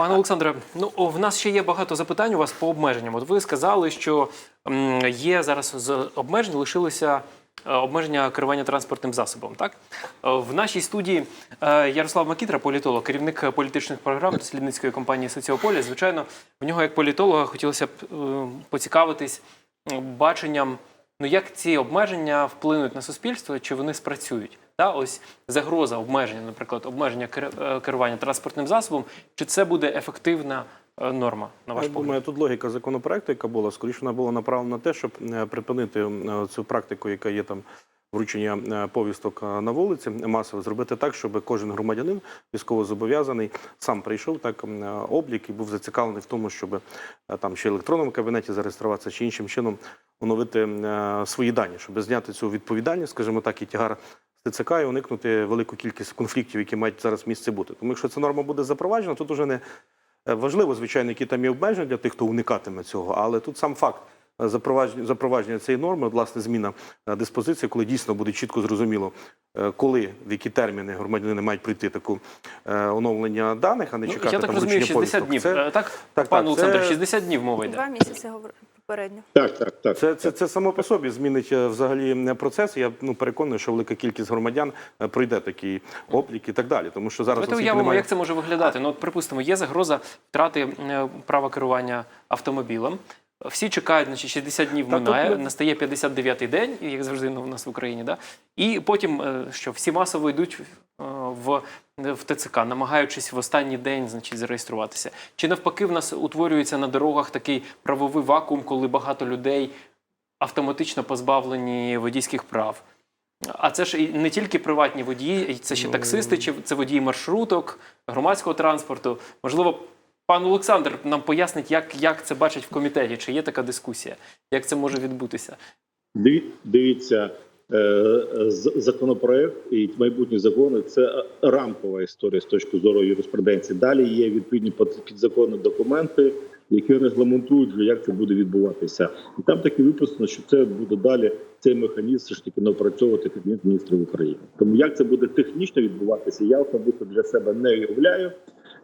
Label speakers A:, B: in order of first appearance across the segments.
A: Пане Олександре, ну в нас ще є багато запитань у вас по обмеженням. От ви сказали, що є зараз з обмежень лишилося е, обмеження керування транспортним засобом. Так Е, в нашій студії е, Ярослав Макітра, політолог, керівник політичних програм дослідницької компанії Соціополі. Звичайно, в нього як політолога хотілося б поцікавитись баченням. Ну як ці обмеження вплинуть на суспільство, чи вони спрацюють? Та ось загроза обмеження, наприклад, обмеження е, керування транспортним засобом, чи це буде ефективна е, норма на ваш
B: Я
A: погляд?
B: думаю, тут логіка законопроекту, яка була, скоріше вона була направлена на те, щоб е, припинити цю практику, яка є там вручення повісток на вулиці масово, зробити так, щоб кожен громадянин військовозобов'язаний сам прийшов так облік і був зацікавлений в тому, щоб там ще в електронному кабінеті зареєструватися чи іншим чином оновити е, свої дані, щоб зняти цю відповідальність, скажімо так, і тягар з ТЦК і уникнути велику кількість конфліктів, які мають зараз місце бути. Тому якщо ця норма буде запроваджена, тут уже не Е, Важливо, звичайно, які там є обмеження для тих, хто уникатиме цього, але тут сам факт е, запровадження, запровадження цієї норми, власне, зміна диспозиції, коли дійсно буде чітко зрозуміло, коли, в які терміни громадянини мають пройти таку оновлення даних, а не
A: Ну,
B: чекати
A: я так
B: там
A: розумію,
B: вручення
A: 60
B: повісток.
A: днів.
B: Це,
A: Так,
B: так,
A: пане
B: так,
A: Олександр, 60 днів мова йде.
C: Два місяці говор- попередньо.
D: Так, так, так.
B: це, це, це само по собі змінить е, взагалі не процес. Я ну, переконаний, що велика кількість громадян е, пройде такий облік і так далі. Тому що зараз
A: уявимо,
B: немає-
A: як це може виглядати. Ну, от, припустимо, є загроза втрати е, права керування автомобілем. Всі чекають, значить, 60 днів
B: тут
A: минає,
B: ми-
A: настає 59-й день, як завжди ну, у нас в Україні, да? і потім, е, що всі масово йдуть е, в, в ТЦК, намагаючись в останній день значить, зареєструватися. Чи навпаки в нас утворюється на дорогах такий правовий вакуум, коли багато людей автоматично позбавлені водійських прав? А це ж і не тільки приватні водії, це ще
B: Ну,
A: таксисти, чи це водії маршруток, громадського транспорту. Можливо, пан Олександр нам пояснить, як, як це бачить в комітеті, чи є така дискусія, як це може відбутися.
D: Диві- Дивіться, е, законопроект і майбутні закони це рамкова історія з точки зору юриспруденції. Далі є відповідні підзаконні документи, які регламентують, як це буде відбуватися. І там таки виписано, що це буде далі цей механізм все ж таки напрацьовувати Кабінет міністрів України. Тому як це буде технічно відбуватися, я особисто для себе не уявляю.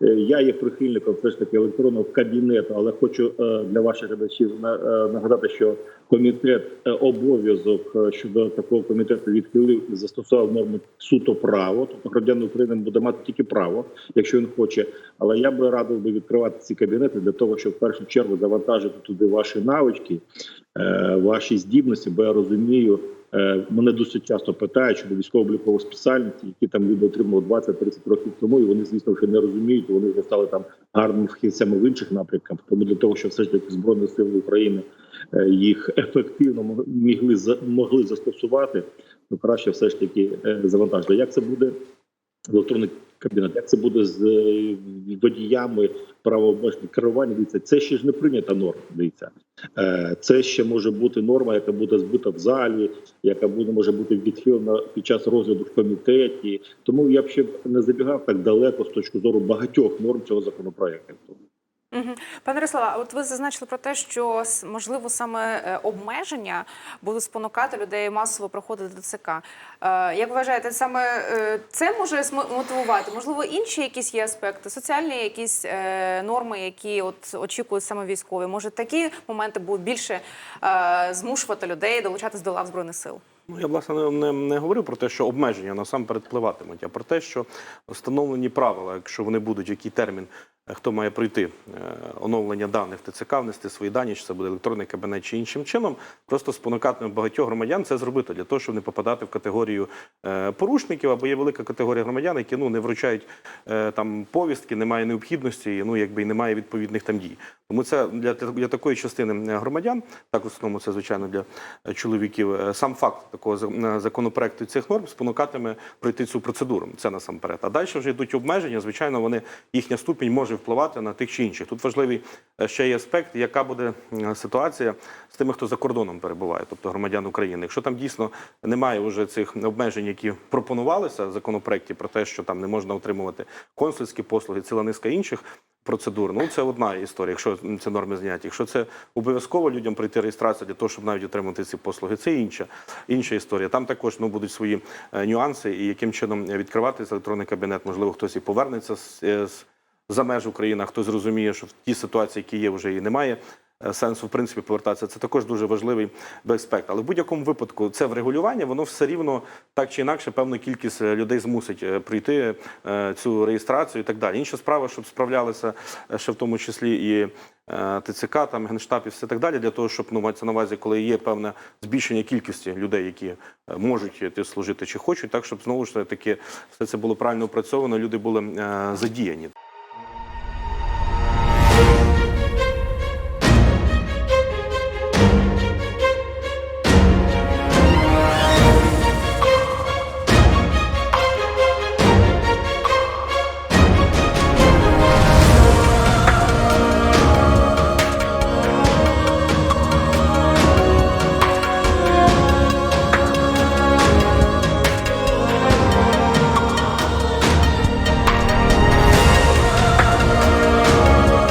D: Е, Я є прихильником все ж таки електронного кабінету, але хочу е, для ваших глядачів е, нагадати, що комітет обов'язок щодо такого комітету відхилив і застосував норму суто право. Тобто громадянин України буде мати тільки право, якщо він хоче. Але я би радив би відкривати ці кабінети для того, щоб в першу чергу завантажити туди ваші навички, ваші здібності, бо я розумію. Е, Мене досить часто питають щодо військово-облікових спеціальностей, які там люди отримали 20-30 років тому, і вони, звісно, вже не розуміють. Вони вже стали там гарними фахівцями в інших напрямках. Тому для того, щоб все ж таки збройні сили України е, їх ефективно мог- могли могли застосувати, то краще все ж таки е, завантажити. Як це буде електронний кабінет? Як це буде з е, водіями правообмеження керування? Дивіться, це ще ж не прийнята норма. Дивіться, Е, це ще може бути норма, яка буде збита в залі, яка буде може бути відхилена під час розгляду в комітеті. Тому я б ще не забігав так далеко з точки зору багатьох норм цього законопроекту.
C: Пане Ярославе, а от ви зазначили про те, що можливо саме е, обмеження будуть спонукати людей масово проходити ДЦК. Е, Як вважаєте, саме е, це може мотивувати? Можливо, інші якісь є аспекти, соціальні якісь норми, які от очікують саме військові. Може, такі моменти будуть більше змушувати людей долучатись до лав збройних сил?
B: Ну, я власне не, не, говорив про те, що обмеження насамперед впливатимуть, а про те, що встановлені правила, якщо вони будуть, який термін, хто має пройти е, оновлення даних ТЦК, внести свої дані, чи це буде електронний кабінет чи іншим чином, просто спонукатиме багатьох громадян це зробити для того, щоб не попадати в категорію е, порушників, або є велика категорія громадян, які ну не вручають е, там повістки, немає необхідності, ну якби і немає відповідних там дій. Тому це для, для такої частини громадян, так в основному це звичайно для чоловіків. Сам факт такого законопроекту цих норм спонукатиме пройти цю процедуру. Це насамперед. А далі вже йдуть обмеження. Звичайно, вони їхня ступінь може впливати на тих чи інших. Тут важливий е, ще є аспект, яка буде е, ситуація з тими, хто за кордоном перебуває, тобто громадян України. Якщо там дійсно немає вже цих обмежень, які пропонувалися в законопроекті про те, що там не можна отримувати консульські послуги, ціла низка інших процедур. Ну це одна історія, якщо ці норми зняті. Якщо це обов'язково людям пройти реєстрацію для того, щоб навіть отримати ці послуги, це інша інша історія. Там також ну будуть свої е, нюанси, і яким чином відкриватися електронний кабінет. Можливо, хтось і повернеться з, з за меж України, хто зрозуміє, що в тій ситуації, які є, вже і немає. е, Сенсу в принципі повертатися це також дуже важливий аспект. Але в будь-якому випадку це врегулювання, воно все рівно так чи інакше певну кількість е, людей змусить е, пройти е, цю реєстрацію і так далі. Інша справа, щоб справлялися ще в тому числі і ТЦК, там генштаб і все так далі, для того, щоб ну мається на увазі, коли є певне збільшення кількості людей, які можуть йти служити чи хочуть, так щоб знову ж таки все це було правильно опрацьовано, люди були задіяні.